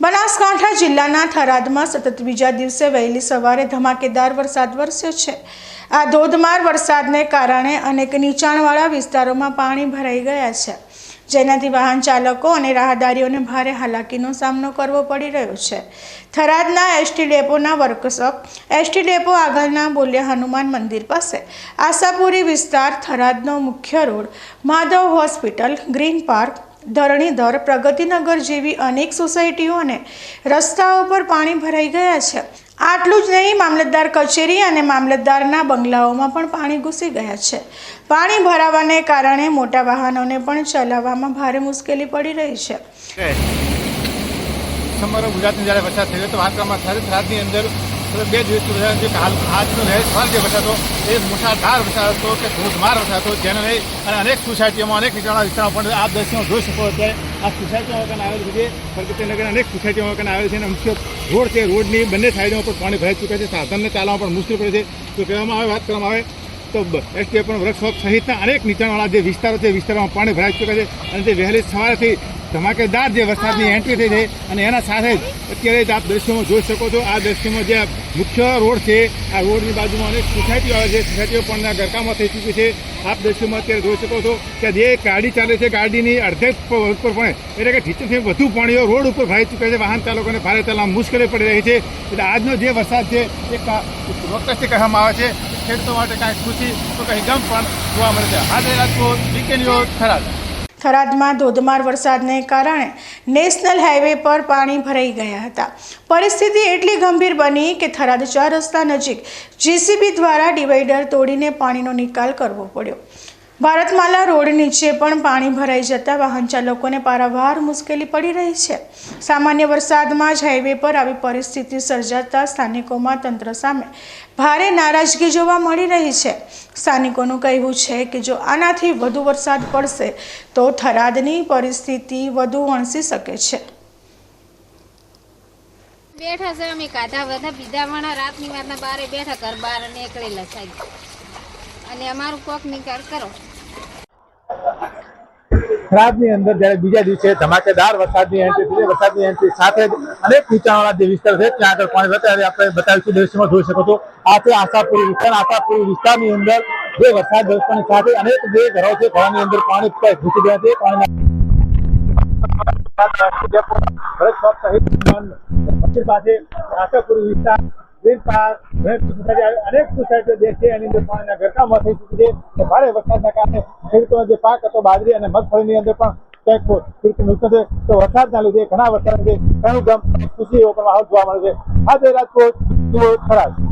બનાસકાંઠા જિલ્લાના થરાદમાં સતત બીજા દિવસે વહેલી સવારે ધમાકેદાર વરસાદ વરસ્યો છે. આ ધોધમાર વરસાદને કારણે અનેક નીચાણવાળા વિસ્તારોમાં પાણી ભરાઈ ગયા છે. જેનાથી વાહન ચાલકો અને રાહદારીઓને ભારે હાલાકીનો સામનો કરવો પડી રહ્યો છે. થરાદના એસટી ડેપોના વર્કશોપ, એસટી ડેપો આગળના બોલ્યા હનુમાન મંદિર પાસે આશાપુરી વિસ્તાર થરાદનો મુખ્ય road, Madhav hospital, green park Dharnidhar Pragatinagar જેવી અનેક સોસાયટીઓને રસ્તાઓ પર પાણી ભરાઈ ગયા છે. આટલું જ નહીં, મામલતદાર કચેરી અને મામલતદારના બંગલાઓમાં પણ પાણી ઘૂસી ગયા છે. પાણી ભરાવાને કારણે મોટા વાહનોને પણ ચલાવવામાં ભારે મુશ્કેલી પડી રહી છે. ગુજરાતની જ્યારે વરસાદ થયો, તો વાંકામાં થરાદની અંદર સતત બે દિવસથી વરસાદ જે હાલ આજનો એ મુસાધાર વરસાદ હતો કે ધોધમાર વરસાદ હતો, જેને લઈ અને અનેક સોસાયટીઓમાં અનેક નીચાણવાળા વિસ્તારો પણ આ દ્રશ્યો જોઈ શકો અત્યારે આ સોસાયટીઓ વગર આવેલી છે પ્રગતિનગર અનેક સોસાયટીઓ વગર આવેલી છે અને મુખ્ય રોડ છે, રોડની બંને સાઈડો પર પાણી ભરાઈ ચૂક્યા છે, સાધનને ચાલવામાં પણ મુશ્કેલ પડે છે. તો કહેવામાં આવે, વાત કરવામાં આવે, તો એસટીએફ પણ વર્કશોપ સહિતના અનેક નીચાણવાળા જે વિસ્તારો છે, વિસ્તારોમાં પાણી ભરાઈ ચૂક્યા છે અને તે વહેલી સવારેથી ધમાકેદાર જે વરસાદની એન્ટ્રી થઈ છે અને એના સાથે જ અત્યારે આપ દ્રશ્યોમાં જોઈ શકો છો. આ દ્રશ્યોમાં જે મુખ્ય રોડ છે આ રોડની બાજુમાં અનેક સોસાયટીઓ આવે છે. સોસાયટીઓ પણ ગરકામાં થઈ ચૂકી છે. આપ દ્રશ્યોમાં અત્યારે જોઈ શકો છો કે જે ગાડી ચાલે છે ગાડીની અડધે ઉપર પણ એટલે કે ઢીચરથી વધુ પાણીઓ રોડ ઉપર ભરાઈ ચૂક્યા છે વાહન ચાલકોને ભારે ચાલવામાં મુશ્કેલી પડી રહી છે. એટલે આજનો જે વરસાદ છે એ ચોક્કસથી કહેવામાં આવે છે ખેડૂતો માટે કાંઈ ખુશી તો કંઈ ગમ પણ જોવા મળે છે. આજે રાજકોટ વીકેન્ડ ખરાબ થરાદમાં ધોધમાર વરસાદને કારણે નેશનલ હાઈવે પર પાણી ભરાઈ ગયા હતા. પરિસ્થિતિ એટલી ગંભીર બની કે થરાદ ચાર રસ્તા નજીક જીસીબી દ્વારા ડિવાઈડર તોડીને પાણીનો નિકાલ કરવો પડ્યો. ભારતમાલા રોડ નીચે પણ પાણી ભરાઈ જતા વાહન ચાલકોને પારાવાર મુશ્કેલી પડી રહી છે. સામાન્ય વરસાદમાં જ હાઈવે પર આવી પરિસ્થિતિ સર્જાતા સ્થાનિકોમાં તંત્ર સામે ભારે નારાજગી જોવા મળી રહી છે. સ્થાનિકોનું કહેવું છે કે જો આનાથી વધુ વરસાદ પડશે, તો થરાદની પરિસ્થિતિ વધુ વણસી શકે છે. બેઠા છે અમે કાઢા બધા બીજા વણા રાતની વાતના બારે બેઠા ઘર બહાર નીકળેલા સાહેબ અને અમારું કોક નિકાલ કરો. થરાદની અંદર જ્યારે બીજા દિવસે ધમાકેદાર વરસાદની એન્ટ્રી થઈ. વરસાદની એન્ટ્રી સાથે જ અનેક નીચાણવાળા જે વિસ્તાર છે ત્યાં આગળ પાણી વધે આપણે બતાવીશું દ્રશ્યમાં જોઈ શકો છો આ છે આશાપુરી વિસ્તાર આશાપુરી વિસ્તારની અંદર જે વરસાદ વરસવાની સાથે અનેક જે ઘરો છે ઘરોની અંદર પાણી ઘૂસી ગયા છે પાણીના આશાપુરી વિસ્તાર પાર્ક અનેક સોસાયટીઓ જે છે, એની અંદર પાણીના ગરકામાં થઈ ચૂકી છે. ભારે વરસાદના કારણે ખેડૂતોનો જે પાક હતો, બાજરી અને મગફળીની અંદર પણ ખેડૂતો વરસાદના લીધે ઘણા વરસાદ ઘણું ગામ એવો પણ માહોલ જોવા મળે છે. આજે રાજકોટ ખરાબ.